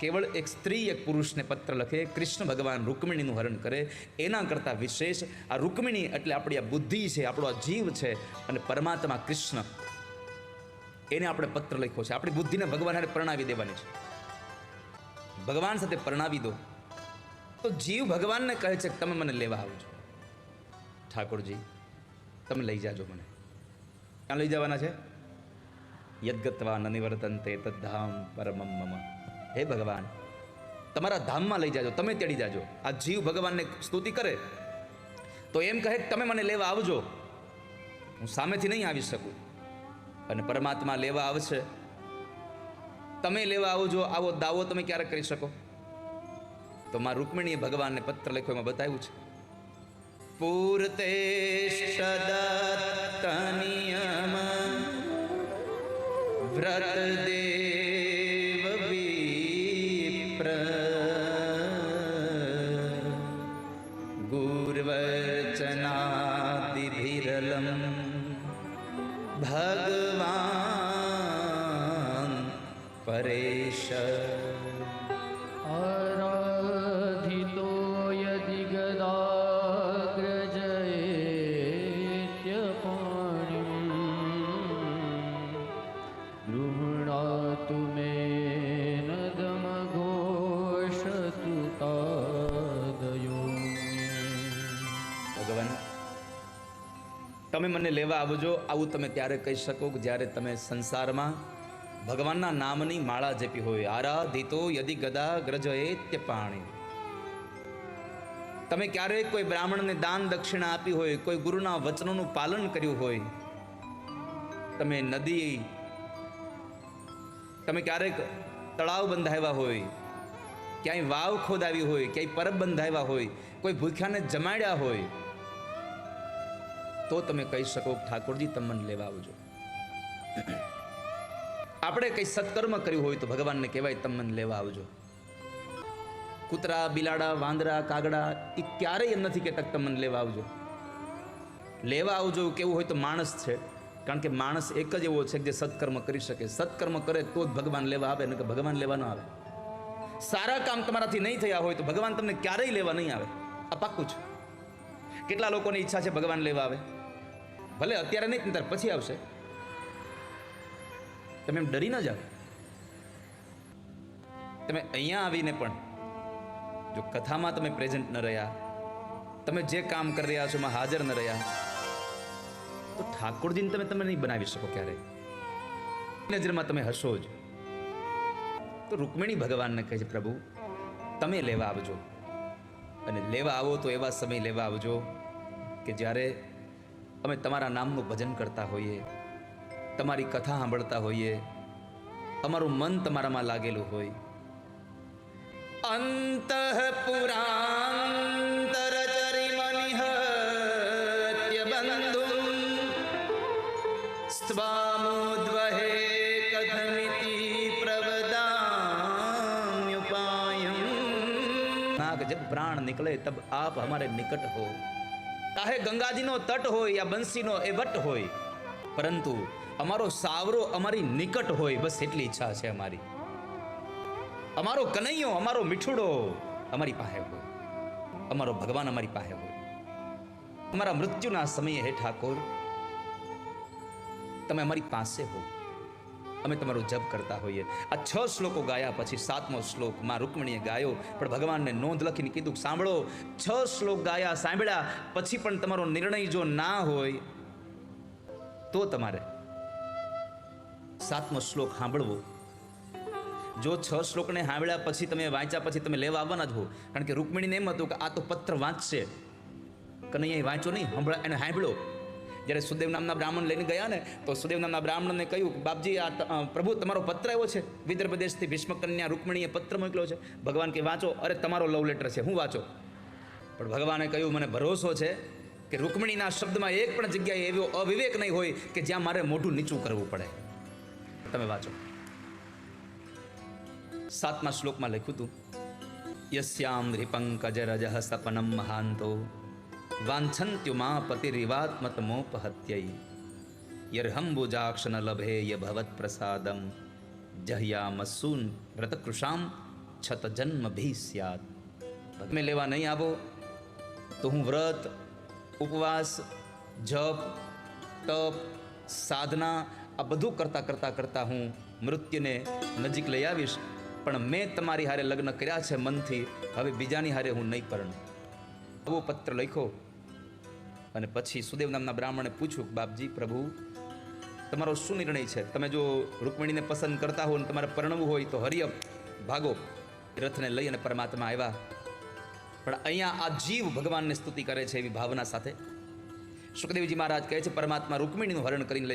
કેવળ એક સ્ત્રી એક પુરુષને પત્ર લખે કૃષ્ણ ભગવાન રૂકમિણીનું હરણ કરે એના કરતાં વિશેષ આ રૂકમિણી એટલે આપણી આ બુદ્ધિ છે આપણો આ જીવ છે અને પરમાત્મા કૃષ્ણ એને આપણે પત્ર લખ્યો છે આપણી બુદ્ધિને ભગવાન હારે પરણાવી દેવાની છે ભગવાન સાથે પરણાવી દો તો જીવ ભગવાનને કહે છે કે તમે મને લેવા આવજો ઠાકોરજી તમે લઈ જાજો મને। ક્યાં લઈ જવાના છે? યદગત્વા ન નિવર્તનતે તદ્ધામ પરમમ મમ। હે ભગવાન, તમારા ધામમાં લઈ જાજો, તમે તેડી જાજો. આ જીવ ભગવાનને સ્તુતિ કરે, તો એમ કહે તમે મને લેવા આવજો. હું સામેથી નહીં આવી શકું. અને પરમાત્મા લેવા આવશે. તમે લેવા આવજો, આવો દાવો તમે ક્યારે કરી શકો? તો માં રૂકમિણીએ ભગવાનને પત્ર લખ્યો, એમાં બતાવ્યું છે. પૂરતે સદત્ત નિયમ વ્રત પરેશ आराधितो यदि गदाग्रजयेत्यपाणिम् गृह्णातु मेन दमघोषतु तादयो ભગવાન તમે મને લેવા આવજો આવું તમે ત્યારે કહી શકો કે જ્યારે તમે સંસારમાં ભગવાનના નામની માળા જપી હોય. આરાધિતો યદિ ગદા ગ્રજએત્ય પાણી તમે ક્યારેય કોઈ બ્રાહ્મણને દાન દક્ષિણા આપી હોય, કોઈ ગુરુના વચનોનું પાલન કર્યું હોય, તમે નદી, તમે ક્યારેક તળાવ બંધાવ્યા હોય, ક્યાંય વાવ ખોદાવી હોય, ક્યાંય પરબ બંધાવ્યા હોય, કોઈ ભૂખ્યાને જમાડ્યા હોય, તો તમે કહી શકો, ઠાકોરજી, તમને લેવા આવજો. આપણે કંઈ સત્કર્મ કર્યું હોય તો ભગવાનને કહેવાય, તમે મને લેવા આવજો. કૂતરા, બિલાડા, વાંદરા, કાગડા એ ક્યારેય એમ નથી કહેતા તમે મને લેવા આવજો. લેવા આવજો કેવું હોય તો માણસ છે, કારણ કે માણસ એક જ એવો છે કે જે સત્કર્મ કરી શકે. સત્કર્મ કરે તો જ ભગવાન લેવા આવે નહીં ભગવાન લેવા ન આવે. સારા કામ તમારાથી નહીં થયા હોય તો ભગવાન તમને ક્યારેય લેવા નહીં આવે. આ પાક્કું છે. કેટલા લોકોની ઈચ્છા છે ભગવાન લેવા આવે? ભલે અત્યારે નહીં ત્યારે પછી આવશે. તમે એમ ડરી ન જાઓ. તમે અહીંયા આવીને પણ જો કથામાં તમે પ્રેઝન્ટ ન રહ્યા, તમે જે કામ કરી રહ્યા છો એમાં હાજર ન રહ્યા, તો ઠાકોરજીને તમે તમે નહીં બનાવી શકો ક્યારેય. નજરમાં તમે હશો જ. તો રૂકમિણી ભગવાનને કહે છે, પ્રભુ, તમે લેવા આવજો. અને લેવા આવો તો એવા સમય લેવા આવજો કે જ્યારે અમે તમારા નામનું ભજન કરતા હોઈએ તમારી કથા સાંભળતા હોઈએ, અમારું મન તમારામાં લાગેલું હોય. અંત પુરાંતર ચરિમનિહત્ય કથમિતિ પ્રવદામ્યુપાયમ નાગ જબ પ્રાણ નીકળે તબ આપ હમારે નિકટ હો. કાહે ગંગાજીનો તટ હોય યા બંસીનો એ વટ હોય. પરંતુ અમારો સાવરો અમારી નિકટ હોય, બસ એટલી ઈચ્છા છે અમારી. અમારો કનૈયો, અમારો મીઠુડો અમારી પાસે હોય. અમારો ભગવાન અમારી પાસે હોય. અમારા મૃત્યુના સમયે હે ઠાકોર, તમે અમારી પાસે હો. અમે તમારો જપ કરતા હોઈએ. આ છ શ્લોકો ગાયા પછી સાતમો શ્લોકમાં રૂકમણીએ ગાયો, પણ ભગવાનને નોંધ લખીને કીધું, સાંભળો, છ શ્લોક ગાયા, સાંભળ્યા, પછી પણ તમારો નિર્ણય જો ના હોય, તો તમારે સાતમો શ્લોક સાંભળવો. જો છ શ્લોકને સાંભળ્યા પછી તમે વાંચ્યા પછી તમે લેવા આવવાના જ હો. કારણ કે રૂકમિણીને એમ હતું કે આ તો પત્ર વાંચશે. કનૈયા વાંચો નહીં? હંભળા એને સાંભળો જ્યારે સુદેવ નામના બ્રાહ્મણ લઈને ગયા ને, તો સુદેવ નામના બ્રાહ્મણને કહ્યું બાપજી, આ પ્રભુ, તમારો પત્ર આવ્યો છે? વિદર્ભ દેશથી ભીષ્મકન્યા રૂકમણીએ પત્ર મોકલ્યો છે. ભગવાન કે, વાંચો. અરે, તમારો લવ લેટર છે. હું વાંચો. પણ ભગવાને કહ્યું, મને ભરોસો છે કે રૂકમણીના શબ્દમાં એક પણ જગ્યાએ એવો અવિવેક નહીં હોય કે જ્યાં મારે મોઢું નીચું કરવું પડે. તમે વાંચો. સાતમા શ્લોકમાં લખ્યું હતું, યસ્યામ હૃપંકજ રજ સપનમ મહાંતો વાંછંત્યુમા પતિરિવાત્મતમોપહત્યૈ યર્હંબુજાક્ષ ન લભે ય ભવત પ્રસાદમ જહ્યામસૂન વ્રતકૃષામ છત જન્મ ભી સ્યાત તમે લેવા નહીં આવો, તો હું વ્રત, ઉપવાસ, જપ, તપ, સાધના આ બધું કરતા કરતા કરતાં હું મૃત્યુને નજીક લઈ આવીશ. પણ મેં તમારી હારે લગ્ન કર્યા છે મનથી. હવે બીજાની હારે હું નહીં પરણું. આવો પત્ર લખ્યો અને પછી સુદેવ નામના બ્રાહ્મણે પૂછ્યું, બાપજી, પ્રભુ, તમારો શું નિર્ણય છે? તમે જો રૂકમિણીને પસંદ કરતા હો અને તમારે પરણવું હોય તો હરિયપ ભાગો. રથને લઈ અને પરમાત્મા આવ્યા. પણ અહીંયા આ જીવ ભગવાનને સ્તુતિ કરે છે એવી ભાવના સાથે. સુખદેવજી મહારાજ કહે છે, પરમાત્મા રૂકમિણીનું હરણ કરીને લઈ